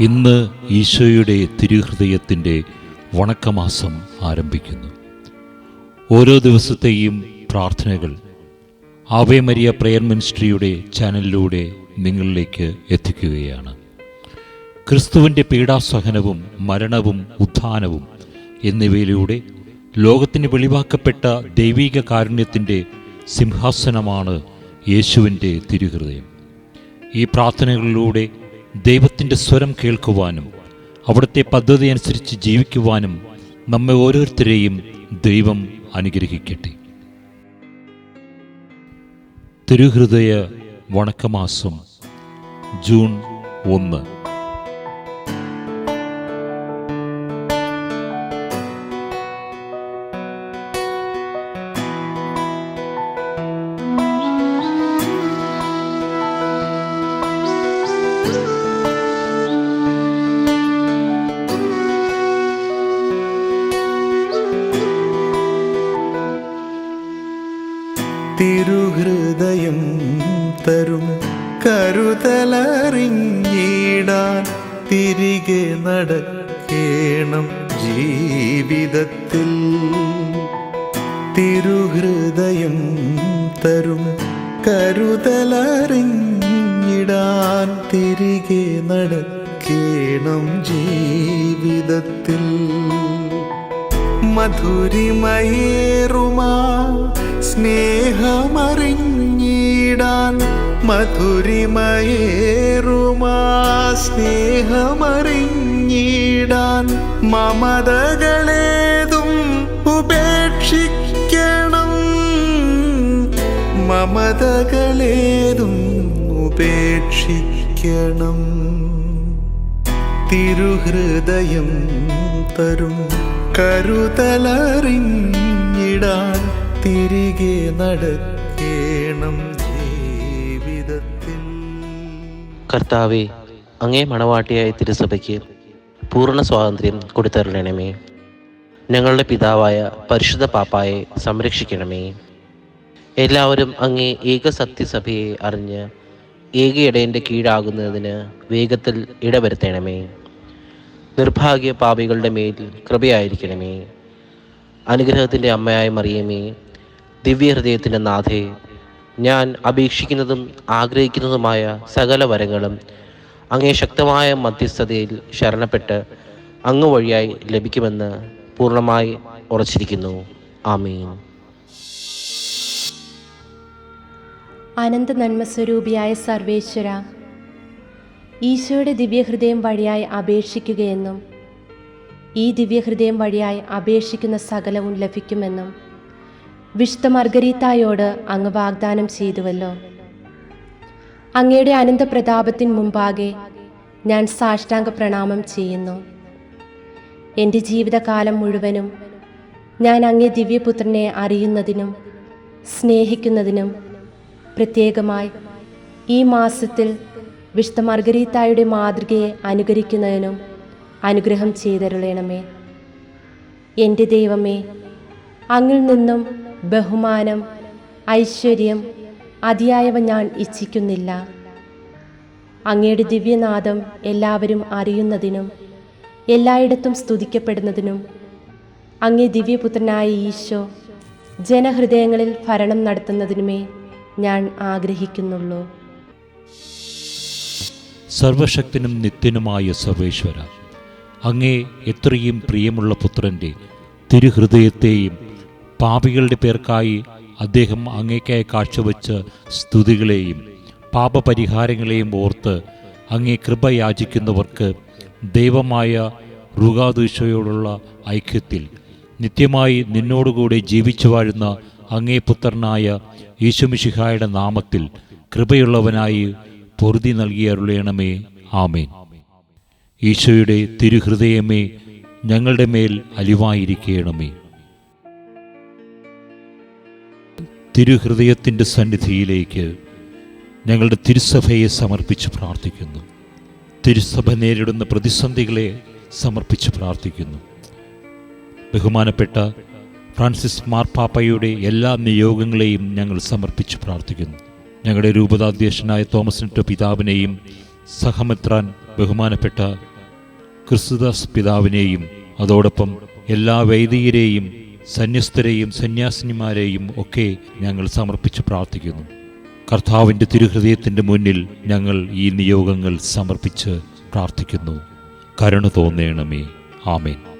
ഇന്ന് ഈശോയുടെ തിരുഹൃദയത്തിന്റെ വണക്കമാസം ആരംഭിക്കുന്നു. ഓരോ ദിവസത്തെയും പ്രാർത്ഥനകൾ ആവേ മരിയ പ്രെയർ മിനിസ്ട്രിയുടെ ചാനലിലൂടെ നിങ്ങളിലേക്ക് എത്തിക്കുകയാണ്. ക്രിസ്തുവിന്റെ പീഡാസഹനവും മരണവും ഉത്ഥാനവും എന്നിവയിലൂടെ ലോകത്തിന് വെളിവാക്കപ്പെട്ട ദൈവിക കാരുണ്യത്തിന്റെ സിംഹാസനമാണ് യേശുവിന്റെ തിരുഹൃദയം. ഈ പ്രാർത്ഥനകളിലൂടെ ദൈവത്തിന്റെ സ്വരം കേൾക്കുവാനും അവിടുത്തെ പദ്ധതി അനുസരിച്ച് ജീവിക്കുവാനും നമ്മെ ഓരോരുത്തരെയും ദൈവം അനുഗ്രഹിക്കട്ടെ. തിരുഹൃദയ വണക്കമാസം ജൂൺ ഒന്ന്. തരും കരുതലറിഞ്ഞിടാൻ തിരികെ നടക്കേണം ജീവിതത്തിൽ. തിരുഹൃദയം തരും കരുതലറിഞ്ഞിടാൻ തിരികെ നടക്കേണം ജീവിതത്തിൽ. മധുരിമയേറുമാ സ്നേഹമറിഞ്ഞിടാൻ മധുരിമയേറുമാ സ്നേഹമറിഞ്ഞിടാൻ മമതകളേതും ഉപേക്ഷിക്കണം. മമതകളേതും ഉപേക്ഷിക്കണം. തിരുഹൃദയം തരും കരുതലറിഞ്ഞിടാൻ തിരികെ നടക്കേണം. കർത്താവെ അങ്ങേ മണവാട്ടിയായ തിരുസഭയ്ക്ക് പൂർണ സ്വാതന്ത്ര്യം കൊടുത്തരണമേ ഞങ്ങളുടെ പിതാവായ പരിശുദ്ധ പാപ്പായെ സംരക്ഷിക്കണമേ. എല്ലാവരും അങ്ങേ ഏക സത്യസഭയെ അറിഞ്ഞ് ഏക ഇടയന്റെ കീഴാകുന്നതിന് വേഗത്തിൽ ഇടവരുത്തണമേ. നിർഭാഗ്യ പാപികളുടെ മേൽ കൃപയായിരിക്കണമേ. അനുഗ്രഹത്തിന്റെ അമ്മയായ മറിയമേ ദിവ്യഹൃദയത്തിന്റെ നാഥേ ഞാൻ അപേക്ഷിക്കുന്നതും ആഗ്രഹിക്കുന്നതുമായ സകല വരങ്ങളും അങ്ങേ ശക്തമായ മധ്യസ്ഥതയിൽ ശരണപ്പെട്ട് അങ്ങ് വഴിയായി ലഭിക്കുമെന്ന് പൂർണമായി ഉറച്ചിരിക്കുന്നു. ആമീൻ. അനന്ത നന്മസ്വരൂപിയായ സർവേശ്വര ഈശോയുടെ ദിവ്യഹൃദയം വഴിയായി അപേക്ഷിക്കുകയെന്നും ഈ ദിവ്യഹൃദയം വഴിയായി അപേക്ഷിക്കുന്ന സകലവും ലഭിക്കുമെന്നും വിശുദ്ധ മർഗരീത്തായോട് അങ്ങ് വാഗ്ദാനം ചെയ്തുവല്ലോ. അങ്ങയുടെ അനന്ത പ്രതാപത്തിൻ മുമ്പാകെ ഞാൻ സാഷ്ടാംഗ പ്രണാമം ചെയ്യുന്നു. എന്റെ ജീവിതകാലം മുഴുവനും ഞാൻ അങ്ങേ ദിവ്യപുത്രനെ അറിയുന്നതിനും സ്നേഹിക്കുന്നതിനും പ്രത്യേകമായി ഈ മാസത്തിൽ വിശുദ്ധ മർഗരീത്തായുടെ മാതൃകയെ അനുകരിക്കുന്നതിനും അനുഗ്രഹം ചെയ്തരുളയണമേ എന്റെ ദൈവമേ അങ്ങിൽ നിന്നും ബഹുമാനം ഐശ്വര്യം അതിയായവ ഞാൻ ഇച്ഛിക്കുന്നില്ല. അങ്ങയുടെ ദിവ്യനാദം എല്ലാവരും അറിയുന്നതിനും എല്ലായിടത്തും സ്തുതിക്കപ്പെടുന്നതിനും അങ്ങേ ദിവ്യപുത്രനായ ഈശോ ജനഹൃദയങ്ങളിൽ ഭരണം നടത്തുന്നതിനുമേ ഞാൻ ആഗ്രഹിക്കുന്നുള്ളൂ. സർവശക്തനും നിത്യനുമായ സർവേശ്വര അങ്ങേ എത്രയും പ്രിയമുള്ള പുത്രന്റെ തിരുഹൃദയത്തെയും പാപികളുടെ പേർക്കായി അദ്ദേഹം അങ്ങേക്കായി കാഴ്ചവെച്ച സ്തുതികളെയും പാപപരിഹാരങ്ങളെയും ഓർത്ത് അങ്ങേ കൃപ യാചിക്കുന്നവർക്ക് ദൈവമായ റുഗാദീശയോടുള്ള ഐക്യത്തിൽ നിത്യമായി നിന്നോടുകൂടെ ജീവിച്ചു വാഴുന്ന അങ്ങേ പുത്രനായ ഈശുമിഷിഹായുടെ നാമത്തിൽ കൃപയുള്ളവനായി പൊറുതി നൽകിയരുളയണമേ ആമേൻ. ഈശോയുടെ തിരുഹൃദയമേ ഞങ്ങളുടെ മേൽ അലിവായിരിക്കണമേ. തിരുഹൃദയത്തിന്റെ സന്നിധിയിലേക്ക് ഞങ്ങളുടെ തിരുസഭയെ സമർപ്പിച്ച് പ്രാർത്ഥിക്കുന്നു. തിരുസഭ നേരിടുന്ന പ്രതിസന്ധികളെ സമർപ്പിച്ച് പ്രാർത്ഥിക്കുന്നു. ബഹുമാനപ്പെട്ട ഫ്രാൻസിസ് മാർപ്പാപ്പയുടെ എല്ലാ നിയോഗങ്ങളെയും ഞങ്ങൾ സമർപ്പിച്ച് പ്രാർത്ഥിക്കുന്നു. ഞങ്ങളുടെ രൂപതാധ്യക്ഷനായ തോമസ് നെറ്റോ പിതാവിനെയും സഹമിത്രാൻ ബഹുമാനപ്പെട്ട ക്രിസ്തുദാസ് പിതാവിനെയും അതോടൊപ്പം എല്ലാ വൈദികരെയും സന്യസ്തരെയും സന്യാസിനിമാരെയും ഒക്കെ ഞങ്ങൾ സമർപ്പിച്ച് പ്രാർത്ഥിക്കുന്നു. കർത്താവിന്റെ തിരുഹൃദയത്തിന്റെ മുന്നിൽ ഞങ്ങൾ ഈ നിയോഗങ്ങൾ സമർപ്പിച്ച് പ്രാർത്ഥിക്കുന്നു. കരുണ തോന്നേണമേ. ആമേൻ.